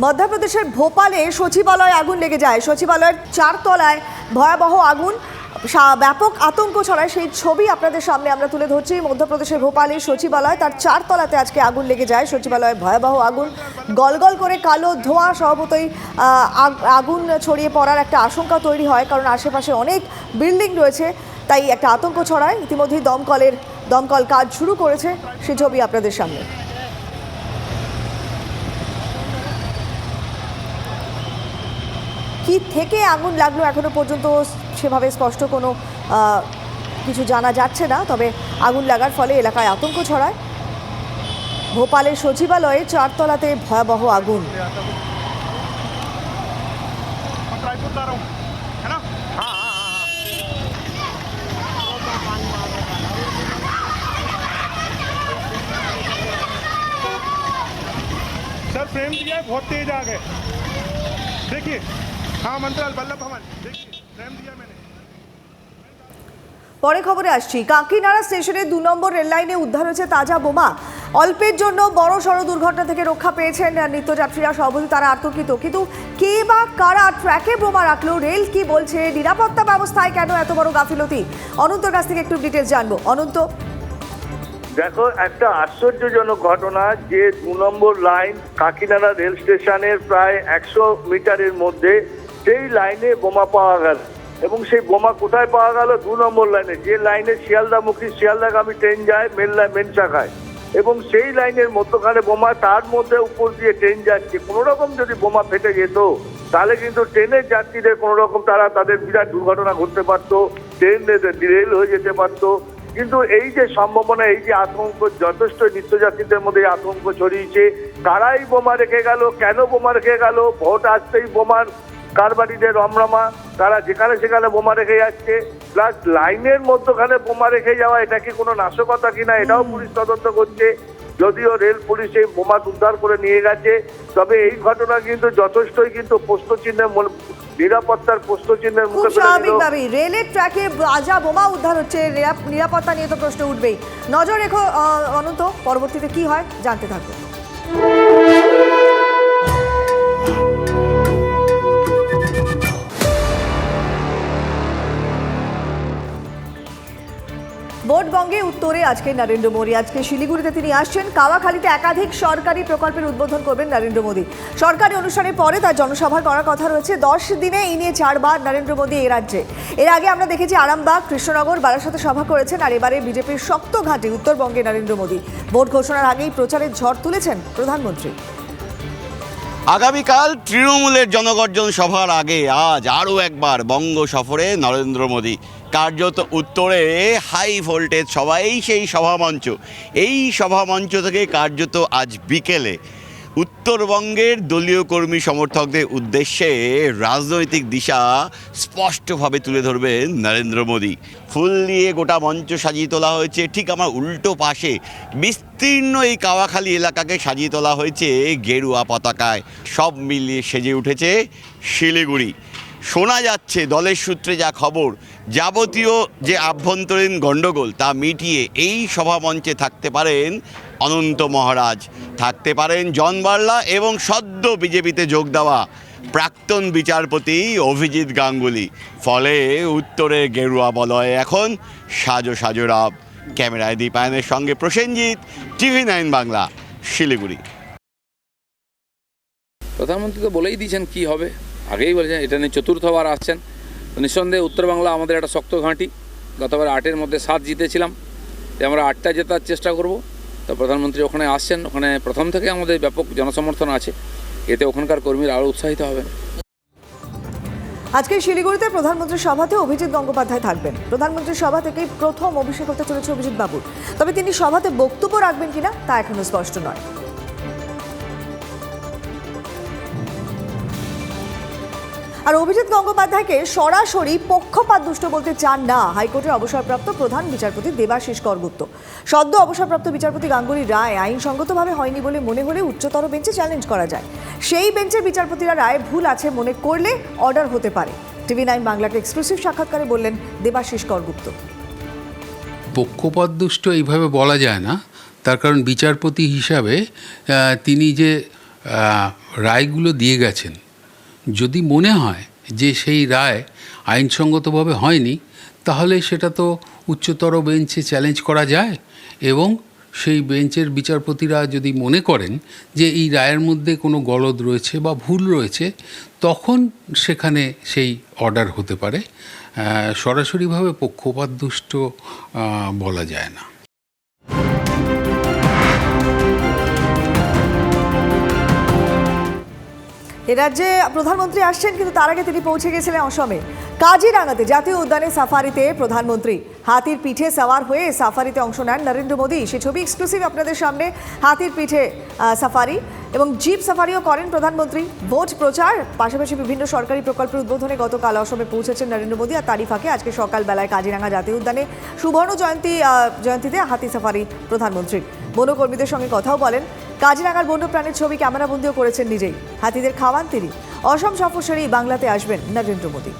মধ্যপ্রদেশের ভোপালে সচিবালয়ে আগুন লেগে যায়। সচিবালয়ের চারতলায় ভয়াবহ আগুন। ব্যাপক আতঙ্ক ছড়ায়। সেই ছবি আপনাদের সামনে আমরা তুলে ধরছি। মধ্যপ্রদেশের ভোপালে সচিবালয়, তার চারতলাতে আজকে আগুন লেগে যায়। সচিবালয়ে ভয়াবহ আগুন। গলগল করে কালো ধোঁয়া স্বভাবতই আগ- আগুন ছড়িয়ে পড়ার একটা আশঙ্কা তৈরি হয়, কারণ আশেপাশে অনেক বিল্ডিং রয়েছে, তাই একটা আতঙ্ক ছড়ায়। ইতিমধ্যেই দমকলের, দমকল কাজ শুরু করেছে। সে ছবি আপনাদের সামনে। কি থেকে আগুন লাগলো এখনো পর্যন্ত সেভাবে স্পষ্ট কোনো আহ, কিছু জানা যাচ্ছে না তবে আগুন লাগার ফলে এলাকায় আতঙ্ক ছড়ায় ভোপালের সচিবালয়ে চারতলাতে ভয়াবহ আগুন मैं ट्राई करता रहा हूँ है ना हाँ हाँ हाँ हाँ सर फ्रेम दिया है बहुत तेज आ गए देखिए हाँ मंत्राल वल्लभ भवन देखिए फ्रेम दिया मैंने পরে খবরে আসছি। কাকিনাড়া স্টেশনে দু নম্বর রেল লাইনে উদ্ধার হয়েছে তাজা বোমা। অল্পের জন্য বড় সড় দুর্ঘটনা থেকে রক্ষা পেয়েছেন নিত্যযাত্রীরা। সভাপতি তারা আতঙ্কিত। কিন্তু কে বা কারা ট্র্যাকে বোমা রাখল? রেল কি বলছে? নিরাপত্তা ব্যবস্থায় কেন এত বড় গাফিলতি? অনন্তর কাছ থেকে একটু ডিটেলস জানব। অনন্ত। দেখো একটা আশ্চর্যজনক ঘটনা যে দু নম্বর লাইন কাকিনাড়া রেল স্টেশনের প্রায় একশো মিটারের মধ্যে সেই লাইনে বোমা পাওয়া গেল এবং সেই বোমা কোথায় পাওয়া গেল দু নম্বর লাইনে, যে লাইনে শিয়ালদামুখী, শিয়ালদাগামী ট্রেন যায়, মেন লাইন মেন শাখায়। এবং সেই লাইনের মধ্যখানে বোমা, তার মধ্যে উপর দিয়ে ট্রেন যাচ্ছে। কোনো রকম যদি বোমা ফেটে যেত, তাহলে কিন্তু ট্রেনের যাত্রীদের কোনো রকম তারা তাদের বিরাট দুর্ঘটনা ঘটতে পারতো, ট্রেন রেল হয়ে যেতে পারতো। কিন্তু এই যে সম্ভাবনা, এই যে আতঙ্ক, যথেষ্ট নিত্যযাত্রীদের মধ্যে আতঙ্ক ছড়িয়েছে। কারাই বোমা রেখে গেল, কেন বোমা রেখে গেল? ভোট আসতেই বোমার কারবারিদের রমরমা তারা যেখানে সেখানে বোমা রেখে যাচ্ছে। প্লাস লাইনের মধ্যখানে বোমা রেখে যাওয়া এটা কি কোনো নাশকতা কিনা এটাও পুলিশ তদন্ত করছে। যদিও রেল পুলিশ এই বোমা উদ্ধার করে নিয়ে গেছে তবে এই ঘটনা কিন্তু যথেষ্টই কিন্তু প্রশ্নচিহ্নের নিরাপত্তার প্রশ্নচিহ্নের মুখে স্বাভাবিকভাবেই রেলের ট্র্যাকে বাজা বোমা উদ্ধার হচ্ছে নিরাপত্তা নিয়ে তো প্রশ্ন উঠবেই। নজর রেখো অনন্ত পরবর্তীতে কি হয় জানতে থাকব আজকে নরেন্দ্র মোদী। আজকে শিলিগুড়িতে তিনি আসছেন। কাওয়াখালীতে একাধিক সরকারি প্রকল্পের উদ্বোধন করবেন নরেন্দ্র মোদী। সরকারি অনুষ্ঠানের পরে তার জনসভা করার কথা রয়েছে। দশ দিনে এই নিয়ে চারবার নরেন্দ্র মোদী এই রাজ্যে। এর আগে আমরা দেখেছি আরামবাগ, কৃষ্ণনগর বারাসাতে সভা করেছেন আর এবারে বিজেপির শক্ত ঘাটে উত্তরবঙ্গে নরেন্দ্র মোদী। ভোট ঘোষণার আগেই প্রচারের ঝড় তুলেছেন প্রধানমন্ত্রী। আগামীকাল তৃণমূলের জনগর্জন সভার আগে আজ আরও একবার বঙ্গ সফরে নরেন্দ্র মোদী। কার্যত উত্তরে হাই ভোল্টেজ সভা এই সেই সভামঞ্চ। এই সভামঞ্চ থেকে কার্যত আজ বিকেলে উত্তরবঙ্গের দলীয় কর্মী সমর্থকদের উদ্দেশ্যে রাজনৈতিক দিশা স্পষ্টভাবে তুলে ধরবেন নরেন্দ্র মোদী। ফুল দিয়ে গোটা মঞ্চ সাজিয়ে তোলা হয়েছে, ঠিক আমার উল্টো পাশে বিস্তীর্ণ এই কাওয়াখালী এলাকাকে সাজিয়ে তোলা হয়েছে গেরুয়া পতাকায়। সব মিলিয়ে সেজে উঠেছে শিলিগুড়ি। শোনা যাচ্ছে দলের সূত্রে যা খবর, যাবতীয় যে আভ্যন্তরীণ গণ্ডগোল তা মিটিয়ে এই সভামঞ্চে থাকতে পারেন অনন্ত মহারাজ। থাকতে পারেন জন বার্লা এবং সদ্য বিজেপিতে যোগ দেওয়া প্রাক্তন বিচারপতি অভিজিৎ গাঙ্গুলি। ফলে উত্তরে গেরুয়া বলয় এখন সাজো সাজো রাব। ক্যামেরায় দীপায়নের সঙ্গে প্রসেনজিৎ, টিভি নাইন বাংলা, শিলিগুড়ি। প্রধানমন্ত্রী তো বলেই দিয়েছেন কি হবে। আগেই বলেছেন, এটা নিয়ে চতুর্থবার আসছেন। তো নিঃসন্দেহে উত্তর বাংলা আমাদের একটা শক্ত ঘাঁটি। গতবার আটের মধ্যে সাত জিতেছিলাম। যে আমরা আটটা জেতার চেষ্টা করব। তো প্রধানমন্ত্রী ওখানে আসছেন। ওখানে প্রথম থেকে আমাদের ব্যাপক জনসমর্থন আছে। এতে ওখানকার কর্মীরা আরও উৎসাহিত হবেন। আজকে শিলিগুড়িতে প্রধানমন্ত্রীর সভাতে অভিজিৎ গঙ্গোপাধ্যায় থাকবেন। প্রধানমন্ত্রীর সভা থেকেই প্রথম অভিষেক হতে চলেছে অভিজিৎ বাবুর। তবে তিনি সভাতে বক্তব্য রাখবেন কিনা তা এখনও স্পষ্ট নয়। আর অভিজিৎ গঙ্গোপাধ্যায়কে সরাসরি পক্ষপাত দুষ্ট বলতে চান না। হাইকোর্টের অবসরপ্রাপ্ত প্রধান বিচারপতি দেবাশিস করগুপ্ত। সদ্য অবসরপ্রাপ্ত বিচারপতি গাঙ্গুলি রায় আইনসঙ্গতভাবে হয়নি বলে মনে হলে উচ্চতর বেঞ্চে চ্যালেঞ্জ করা যায়। সেই বেঞ্চের বিচারপতিরা রায় ভুল আছে মনে করলে অর্ডার হতে পারে। টিভি নাইন বাংলাকে এক্সক্লুসিভ সাক্ষাৎকারে বললেন দেবাশিস করগুপ্ত। পক্ষপাত দুষ্ট এইভাবে বলা যায় না। তার কারণ বিচারপতি হিসাবে তিনি যে রায়গুলো দিয়ে গেছেন যদি মনে হয় যে সেই রায় আইনসঙ্গতভাবে হয়নি, তাহলে সেটা তো উচ্চতর বেঞ্চে চ্যালেঞ্জ করা যায় এবং সেই বেঞ্চের বিচারপতিরা যদি মনে করেন যে এই রায়ের মধ্যে কোনো গলদ রয়েছে বা ভুল রয়েছে, তখন সেখানে সেই অর্ডার হতে পারে। সরাসরিভাবে পক্ষপাতদুষ্ট বলা যায় না। এ রাজ্যে প্রধানমন্ত্রী আসছেন, কিন্তু তার আগে তিনি পৌঁছে গেছিলেন অসমে। কাজিরাঙ্গাতে জাতীয় উদ্যানে সাফারিতে প্রধানমন্ত্রী। হাতির পিঠে সাওয়ার হয়ে সাফারিতে অংশ নেন নরেন্দ্র মোদী। সে ছবি এক্সক্লুসিভ আপনাদের সামনে। হাতির পিঠে সাফারি এবং জিপ সাফারিও করেন প্রধানমন্ত্রী। ভোট প্রচার, পাশাপাশি বিভিন্ন সরকারি প্রকল্পের উদ্বোধনে গতকাল অসমে পৌঁছেছেন নরেন্দ্র মোদী। আর তারই ফাঁকে আজকে সকালবেলায় কাজিরাঙ্গা জাতীয় উদ্যানে সুবর্ণ জয়ন্তী জয়ন্তীতে হাতি সাফারি প্রধানমন্ত্রী বনকর্মীদের সঙ্গে কথাও বলেন। কাজিরাঙ্গার বন্যপ্রাণীর ছবি ক্যামেরাবন্দিও করেছেন নিজেই। হাতিদের খাওয়ান তিনি। অসম সফর সেরেই বাংলাতে আসবেন নরেন্দ্র মোদী।